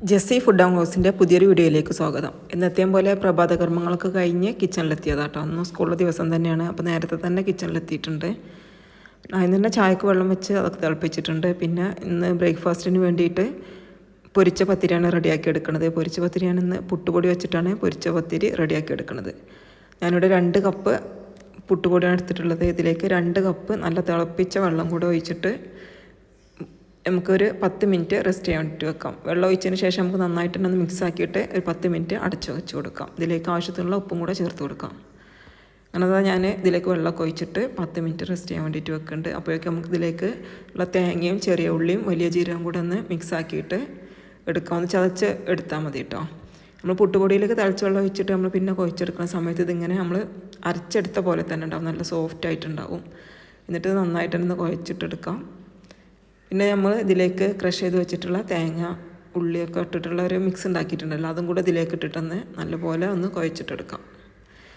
Jessy food and ഹൗസിന്റെ പുതിയൊരു വീഡിയോയിലേക്ക് സ്വാഗതം. ഇന്നത്തെയും പോലെ പ്രഭാത കർമ്മങ്ങളൊക്കെ കഴിഞ്ഞ് കിച്ചണിലെത്തിയതാട്ടോ. അന്ന് സ്കൂളിലെ ദിവസം തന്നെയാണ്. അപ്പോൾ നേരത്തെ തന്നെ കിച്ചണിലെത്തിയിട്ടുണ്ട്. അതിന് തന്നെ ചായക്ക് വെള്ളം വെച്ച് അതൊക്കെ തിളപ്പിച്ചിട്ടുണ്ട്. പിന്നെ ഇന്ന് ബ്രേക്ക്ഫാസ്റ്റിന് വേണ്ടിയിട്ട് പൊരിച്ച പത്തിരിയാണ് റെഡിയാക്കി എടുക്കുന്നത് പൊരിച്ച പത്തിരിയാണ് ഇന്ന് പുട്ടുപൊടി വെച്ചിട്ടാണ് പൊരിച്ച പത്തിരി റെഡിയാക്കി എടുക്കുന്നത് ഞാനിവിടെ രണ്ട് കപ്പ് പുട്ടുപൊടിയാണ് എടുത്തിട്ടുള്ളത്. ഇതിലേക്ക് രണ്ട് കപ്പ് നല്ല തിളപ്പിച്ച വെള്ളം കൂടെ ഒഴിച്ചിട്ട് നമുക്കൊരു പത്ത് മിനിറ്റ് റെസ്റ്റ് ചെയ്യാൻ വേണ്ടിയിട്ട് വെക്കാം. വെള്ളം ഒഴിച്ചതിന് ശേഷം നമുക്ക് നന്നായിട്ടൊന്ന് മിക്സ് ആക്കിയിട്ട് ഒരു പത്ത് മിനിറ്റ് അടച്ചു വെച്ച് കൊടുക്കാം. ഇതിലേക്ക് ആവശ്യത്തിനുള്ള ഉപ്പും കൂടെ ചേർത്ത് കൊടുക്കാം. അങ്ങനെ ഞാൻ ഇതിലേക്ക് വെള്ളമൊക്കെ ഒഴിച്ചിട്ട് പത്ത് മിനിറ്റ് റെസ്റ്റ് ചെയ്യാൻ വേണ്ടിയിട്ട് വെക്കുന്നുണ്ട് അപ്പോഴേക്കും നമുക്ക് ഇതിലേക്ക് ഉള്ള തേങ്ങയും ചെറിയ ഉള്ളിയും വലിയ ജീരകം കൂടെ ഒന്ന് മിക്സ് ആക്കിയിട്ട് എടുക്കാം ഒന്ന് ചതച്ച് എടുത്താൽ മതി കേട്ടോ നമ്മൾ പുട്ടുപൊടിയിലേക്ക് തിളച്ച വെള്ളം ഒഴിച്ചിട്ട് നമ്മൾ പിന്നെ കുഴച്ചെടുക്കുന്ന സമയത്ത് ഇതിങ്ങനെ നമ്മൾ അരച്ചെടുത്ത പോലെ തന്നെ ഉണ്ടാവും. നല്ല സോഫ്റ്റ് ആയിട്ടുണ്ടാവും. എന്നിട്ട് നന്നായിട്ടൊന്ന് കുഴച്ചിട്ടെടുക്കാം. പിന്നെ നമ്മൾ ഇതിലേക്ക് ക്രഷ് ചെയ്ത് വെച്ചിട്ടുള്ള തേങ്ങ ഉള്ളിയൊക്കെ ഇട്ടിട്ടുള്ള ഒരു മിക്സ് ഉണ്ടാക്കിയിട്ടുണ്ടല്ലോ. അതും കൂടെ ഇതിലേക്ക് ഇട്ടിട്ടൊന്ന് നല്ലപോലെ ഒന്ന് കുഴച്ചിട്ടെടുക്കാം.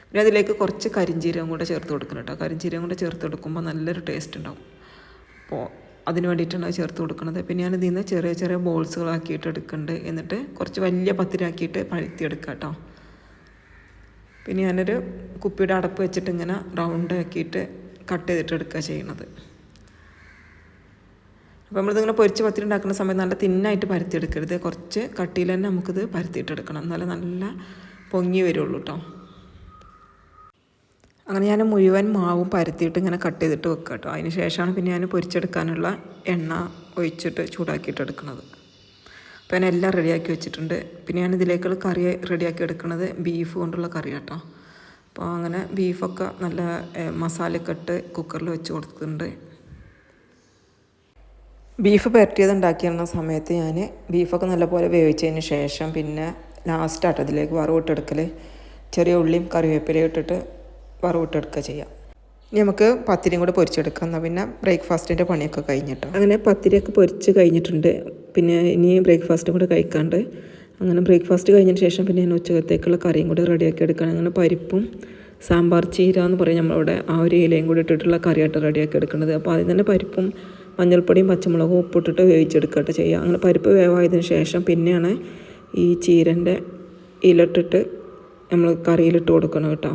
പിന്നെ അതിലേക്ക് കുറച്ച് കരിഞ്ചീരകം കൂടെ ചേർത്ത് കൊടുക്കണം കേട്ടോ. കരിഞ്ചീരകം കൂടെ ചേർത്ത് കൊടുക്കുമ്പോൾ നല്ലൊരു ടേസ്റ്റ് ഉണ്ടാവും. അപ്പോൾ അതിന് വേണ്ടിയിട്ടാണ് ചേർത്ത് കൊടുക്കുന്നത്. പിന്നെ ഞാൻ ഇതിൽ നിന്ന് ചെറിയ ചെറിയ ബോൾസുകളാക്കിയിട്ട് എടുക്കുന്നുണ്ട്. എന്നിട്ട് കുറച്ച് വലിയ പത്തിരാക്കിയിട്ട് പഴുത്തിയെടുക്കാം കേട്ടോ. പിന്നെ ഞാനൊരു കുപ്പിയുടെ അടപ്പ് വെച്ചിട്ട് ഇങ്ങനെ റൗണ്ട് ആക്കിയിട്ട് കട്ട് ചെയ്തിട്ട് എടുക്കുക ചെയ്യണത് അപ്പോൾ നമ്മളിതിങ്ങനെ പൊരിച്ച് പത്തിരി ഉണ്ടാക്കുന്ന സമയത്ത് നല്ല തിന്നായിട്ട് പരത്തിയെടുക്കരുത്. കുറച്ച് കട്ടിയിൽ തന്നെ നമുക്കിത് പരത്തിയിട്ടെടുക്കണം. എന്നാലേ നല്ല പൊങ്ങി വരുള്ളൂ കേട്ടോ അങ്ങനെ ഞാൻ മുഴുവൻ മാവും പരത്തിയിട്ട് ഇങ്ങനെ കട്ട് ചെയ്തിട്ട് വെക്കുക കേട്ടോ അതിന് ശേഷമാണ് പിന്നെ ഞാൻ പൊരിച്ചെടുക്കാനുള്ള എണ്ണ ഒഴിച്ചിട്ട് ചൂടാക്കിയിട്ട് എടുക്കുന്നത് അപ്പോൾ ഞാൻ എല്ലാം റെഡിയാക്കി വെച്ചിട്ടുണ്ട്. പിന്നെ ഞാൻ ഇതിലേക്കുള്ള കറി റെഡിയാക്കി എടുക്കുന്നത് ബീഫ് കൊണ്ടുള്ള കറി കേട്ടോ അപ്പോൾ അങ്ങനെ ബീഫൊക്കെ നല്ല മസാലയൊക്കെ ഇട്ട് കുക്കറിൽ വെച്ച് കൊടുക്കുന്നുണ്ട് ബീഫ് പുരട്ടിയത് ഉണ്ടാക്കിയിരുന്ന സമയത്ത് ഞാൻ ബീഫൊക്കെ നല്ലപോലെ വേവിച്ചതിന് ശേഷം പിന്നെ ലാസ്റ്റായിട്ട് അതിലേക്ക് വറവിട്ടെടുക്കൽ ചെറിയ ഉള്ളിയും കറിവേപ്പിലയും ഇട്ടിട്ട് വറവിട്ടെടുക്കുക ചെയ്യാം. ഇനി നമുക്ക് പത്തിരിയും കൂടെ പൊരിച്ചെടുക്കാം. എന്നാൽ പിന്നെ ബ്രേക്ക്ഫാസ്റ്റിന്റെ പണിയൊക്കെ കഴിഞ്ഞിട്ടോ? അങ്ങനെ പത്തിരിയൊക്കെ പൊരിച്ച് കഴിഞ്ഞിട്ടുണ്ട്. പിന്നെ ഇനി ബ്രേക്ക്ഫാസ്റ്റും കൂടെ കഴിക്കാണ്ട്. അങ്ങനെ ബ്രേക്ക്ഫാസ്റ്റ് കഴിഞ്ഞതിന് ശേഷം പിന്നെ ഞാൻ ഉച്ചകത്തേക്കുള്ള കറിയും കൂടെ റെഡിയാക്കി എടുക്കണം. അങ്ങനെ പരിപ്പും സാമ്പാർ ചീര എന്ന് പറയും നമ്മളിവിടെ. ആ ഒരു ഇലയും കൂടി ഇട്ടിട്ടുള്ള കറിയായിട്ട് റെഡിയാക്കി എടുക്കുന്നത്. അപ്പോൾ അതിൽ തന്നെ പരിപ്പും മഞ്ഞൾപ്പൊടിയും പച്ചമുളകും ഉപ്പിട്ടിട്ട് വേവിച്ചെടുക്കട്ടെ ചെയ്യുക. അങ്ങനെ പരിപ്പ് വേവായതിനു ശേഷം പിന്നെയാണ് ഈ ചീരന്റെ ഇലട്ടിട്ട് നമ്മൾ കറിയിലിട്ട് കൊടുക്കണം കേട്ടോ.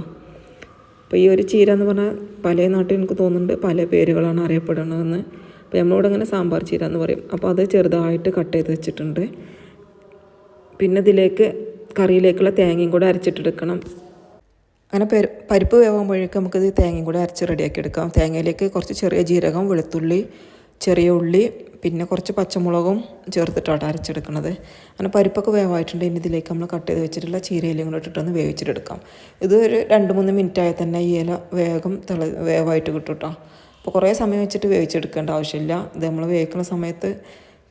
അപ്പോൾ ഈ ഒരു ചീര എന്ന് പറഞ്ഞാൽ പല നാട്ടിൽ എനിക്ക് തോന്നുന്നുണ്ട് പല പേരുകളാണ് അറിയപ്പെടുന്നതെന്ന്. അപ്പോൾ നമ്മളോട് അങ്ങനെ സാമ്പാർ ചീര എന്ന് പറയും. അപ്പോൾ അത് ചെറുതായിട്ട് കട്ട് ചെയ്ത് വെച്ചിട്ടുണ്ട്. പിന്നെ ഇതിലേക്ക് കറിയിലേക്കുള്ള തേങ്ങയും കൂടെ അരച്ചിട്ടെടുക്കണം. അങ്ങനെ പെരു പരിപ്പ് വേവുമ്പോഴേക്കും നമുക്കിത് തേങ്ങയും കൂടെ അരച്ച് റെഡിയാക്കി എടുക്കാം തേങ്ങയിലേക്ക് കുറച്ച് ചെറിയ ജീരകം വെളുത്തുള്ളി ചെറിയ ഉള്ളി പിന്നെ കുറച്ച് പച്ചമുളകും ചേർത്തിട്ടാണ് അരച്ചെടുക്കുന്നത് അങ്ങനെ പരിപ്പൊക്കെ വേവായിട്ടുണ്ട്. ഇനി ഇതിലേക്ക് നമ്മൾ കട്ട് ചെയ്ത് വെച്ചിട്ടുള്ള ചീരയിലും കൂടെ ഇട്ടിട്ടൊന്ന് വേവിച്ചിട്ടെടുക്കാം ഇത് ഒരു രണ്ട് മൂന്ന് മിനിറ്റ് ആയാൽ തന്നെ ഈ ഇല വേഗം തിള വേവായിട്ട് കിട്ടും കേട്ടോ അപ്പോൾ കുറേ സമയം വെച്ചിട്ട് വേവിച്ചെടുക്കേണ്ട ആവശ്യമില്ല. ഇത് നമ്മൾ വേവിക്കുന്ന സമയത്ത്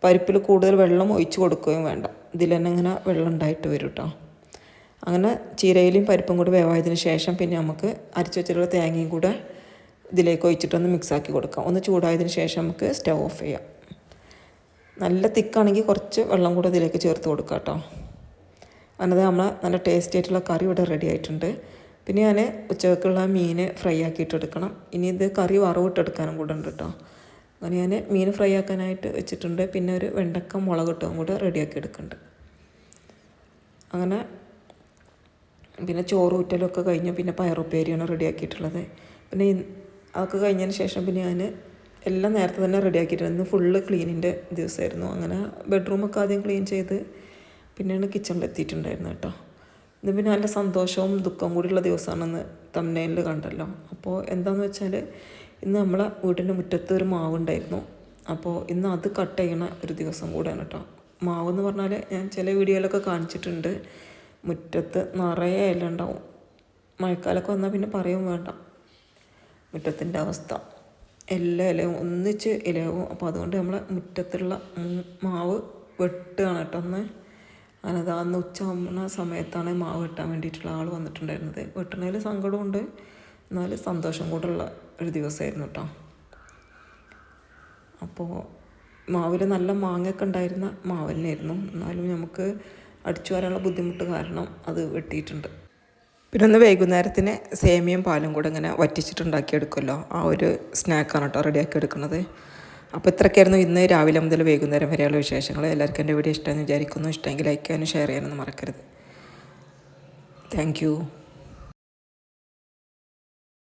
പരിപ്പിൽ കൂടുതൽ വെള്ളം ഒഴിച്ച് കൊടുക്കുകയും വേണ്ട. ഇതിൽ തന്നെ ഇങ്ങനെ വെള്ളം ഉണ്ടായിട്ട് വരും കേട്ടോ അങ്ങനെ ചീരയിലും പരിപ്പും കൂടി വേവായതിന് ശേഷം പിന്നെ നമുക്ക് അരച്ച് വെച്ചിട്ടുള്ള തേങ്ങയും കൂടെ ഇതിലേക്ക് ഒഴിച്ചിട്ടൊന്ന് മിക്സാക്കി കൊടുക്കാം. ഒന്ന് ചൂടായതിന് ശേഷം നമുക്ക് സ്റ്റവ് ഓഫ് ചെയ്യാം. നല്ല തിക്കാണെങ്കിൽ കുറച്ച് വെള്ളം കൂടെ ഇതിലേക്ക് ചേർത്ത് കൊടുക്കാം കേട്ടോ. അന്നത് നമ്മൾ നല്ല ടേസ്റ്റി ആയിട്ടുള്ള കറി ഇവിടെ റെഡി ആയിട്ടുണ്ട്. പിന്നെ ഞാൻ ഉച്ചക്കുള്ള മീൻ ഫ്രൈ ആക്കിയിട്ടെടുക്കണം ഇനി ഇത് കറി വറവിട്ടെടുക്കാനും കൂടെ ഉണ്ട് കേട്ടോ. അങ്ങനെ ഞാൻ മീൻ ഫ്രൈ ആക്കാനായിട്ട് വെച്ചിട്ടുണ്ട്. പിന്നെ ഒരു വെണ്ടക്ക മുളകിട്ടതും കൂടെ റെഡിയാക്കി എടുക്കുന്നുണ്ട്. അങ്ങനെ പിന്നെ ചോറ് ഊറ്റലൊക്കെ കഴിഞ്ഞു. പിന്നെ പയറുപ്പേരിയാണ് റെഡിയാക്കിയിട്ടുള്ളത് പിന്നെ അതൊക്കെ കഴിഞ്ഞതിന് ശേഷം പിന്നെ ഞാൻ എല്ലാം നേരത്തെ തന്നെ റെഡി ആക്കിയിട്ടുണ്ട്. ഫുള്ള് ക്ലീനിന്റെ ദിവസമായിരുന്നു അങ്ങനെ ബെഡ്റൂമൊക്കെ ആദ്യം ക്ലീൻ ചെയ്ത് പിന്നെയാണ് കിച്ചണിൽ എത്തിയിട്ടുണ്ടായിരുന്നു കേട്ടോ. ഇത് പിന്നെ നല്ല സന്തോഷവും ദുഃഖവും കൂടിയുള്ള ദിവസമാണെന്ന് തമ്മനയിൽ കണ്ടല്ലോ. അപ്പോൾ എന്താണെന്ന് വെച്ചാൽ ഇന്ന് നമ്മളെ വീടിന്റെ മുറ്റത്ത് ഒരു മാവുണ്ടായിരുന്നു. അപ്പോൾ ഇന്ന് അത് കട്ട് ചെയ്യണ ഒരു ദിവസം കൂടെയാണ് കേട്ടോ. മാവ് എന്ന് പറഞ്ഞാൽ ഞാൻ ചില വീഡിയോയിലൊക്കെ കാണിച്ചിട്ടുണ്ട്. മുറ്റത്ത് നിറയെ ഇല ഉണ്ടാവും മഴക്കാലമൊക്കെ വന്നാൽ പിന്നെ പറയും വേണ്ട. മുറ്റത്തിന്റെ അവസ്ഥ. എല്ലാ ഇലയും ഒന്നിച്ച് ഇലയാവും അപ്പോൾ അതുകൊണ്ട് നമ്മൾ മുറ്റത്തുള്ള മാവ് വെട്ടുകയാണ് കേട്ടോ അന്ന്. അതായത് അന്ന് ഉച്ച ആവുന്ന സമയത്താണ് മാവ് വെട്ടാൻ വേണ്ടിയിട്ടുള്ള ആൾ വന്നിട്ടുണ്ടായിരുന്നത്. വെട്ടണതിൽ സങ്കടമുണ്ട് എന്നാൽ സന്തോഷം കൂടുള്ള ഒരു ദിവസമായിരുന്നു കേട്ടോ. അപ്പോൾ മാവിൽ നല്ല മാങ്ങയൊക്കെ ഉണ്ടായിരുന്ന മാവലിനായിരുന്നു എന്നാലും നമുക്ക് അടിച്ചു വരാനുള്ള ബുദ്ധിമുട്ട് കാരണം അത് വെട്ടിയിട്ടുണ്ട്. പിന്നെ ഒന്ന് വൈകുന്നേരത്തിന് സേമിയയും പാലും കൂടെ ഇങ്ങനെ വറ്റിച്ചിട്ടുണ്ടാക്കിയെടുക്കുമല്ലോ. ആ ഒരു സ്നാക്കാണ് കേട്ടോ റെഡിയാക്കി എടുക്കുന്നത് അപ്പോൾ ഇത്രയ്ക്കായിരുന്നു ഇന്ന് രാവിലെ മുതൽ വൈകുന്നേരം വരെയുള്ള വിശേഷങ്ങൾ. എല്ലാവർക്കും എന്റെ വീഡിയോ ഇഷ്ടമെന്ന് വിചാരിക്കുന്നു. ഇഷ്ടമെങ്കിൽ ലൈക്ക് ചെയ്യാനും ഷെയർ ചെയ്യാനൊന്നും മറക്കരുത്. താങ്ക്